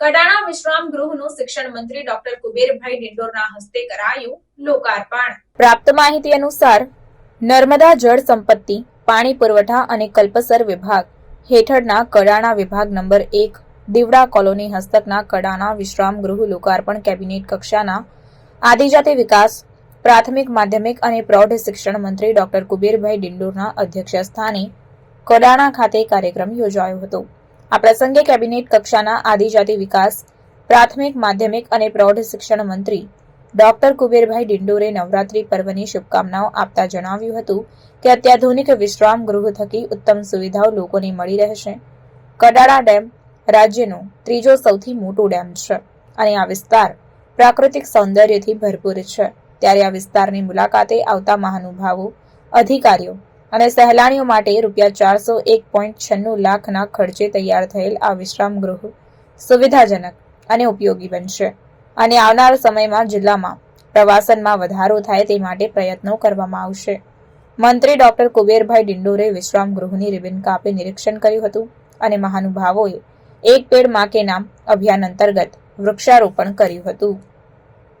કડાણા વિશ્રામ ગૃહનું શિક્ષણ મંત્રી ડોક્ટર કુબેરભાઈ ડિંડોરના હસ્તે કરાયું લોકાર્પણ. પ્રાપ્ત માહિતી અનુસાર નર્મદા જળ સંપત્તિ, પાણી પુરવઠા અને કલ્પસર વિભાગ હેઠળના કડાણા વિભાગ નંબર એક, દીવડા કોલોની હસ્તકના કડાણા વિશ્રામ ગૃહ લોકાર્પણ કેબિનેટ કક્ષાના આદિજાતિ વિકાસ, પ્રાથમિક માધ્યમિક અને પ્રૌઢ શિક્ષણ મંત્રી ડોક્ટર કુબેરભાઈ ડિંડોરના અધ્યક્ષ સ્થાને કોડાણા ખાતે કાર્યક્રમ યોજાયો હતો. આ પ્રસંગે કેબિનેટ કક્ષાના આદિજાતિ વિકાસ, પ્રાથમિક, માધ્યમિક અને પ્રૌઢ શિક્ષણ મંત્રી ડોક્ટર કુબેરભાઈ ડિંડોરે નવરાત્રી પર્વની શુભકામનાઓ આપતા જણાવ્યું હતું કે અત્યાધુનિક વિશ્રામ ગૃહ થકી ઉત્તમ સુવિધાઓ લોકોને મળી રહેશે. કડાળા ડેમ રાજ્યનો ત્રીજો સૌથી મોટો ડેમ છે અને આ વિસ્તાર પ્રાકૃતિક સૌંદર્યથી ભરપૂર છે. ત્યારે આ વિસ્તારની મુલાકાતે આવતા મહાનુભાવો, અધિકારીઓ અને સહેલાણીઓ માટે રૂપિયા ચારસો એક પોઈન્ટ છન્નું લાખના ખર્ચે તૈયાર થયેલ આ વિશ્રામ ગૃહ સુવિધાજનક અને ઉપયોગી બનશે. અને આવનાર સમયમાં જિલ્લામાં પ્રવાસનમાં વધારો થાય તે માટે પ્રયત્નો કરવામાં આવશે. મંત્રી ડોક્ટર કુબેરભાઈ ડિંડોરે વિશ્રામ ગૃહની રિબિન કાપી નિરીક્ષણ કર્યું હતું અને મહાનુભાવોએ એક પેડમાં કે નામ અભિયાન અંતર્ગત વૃક્ષારોપણ કર્યું હતું.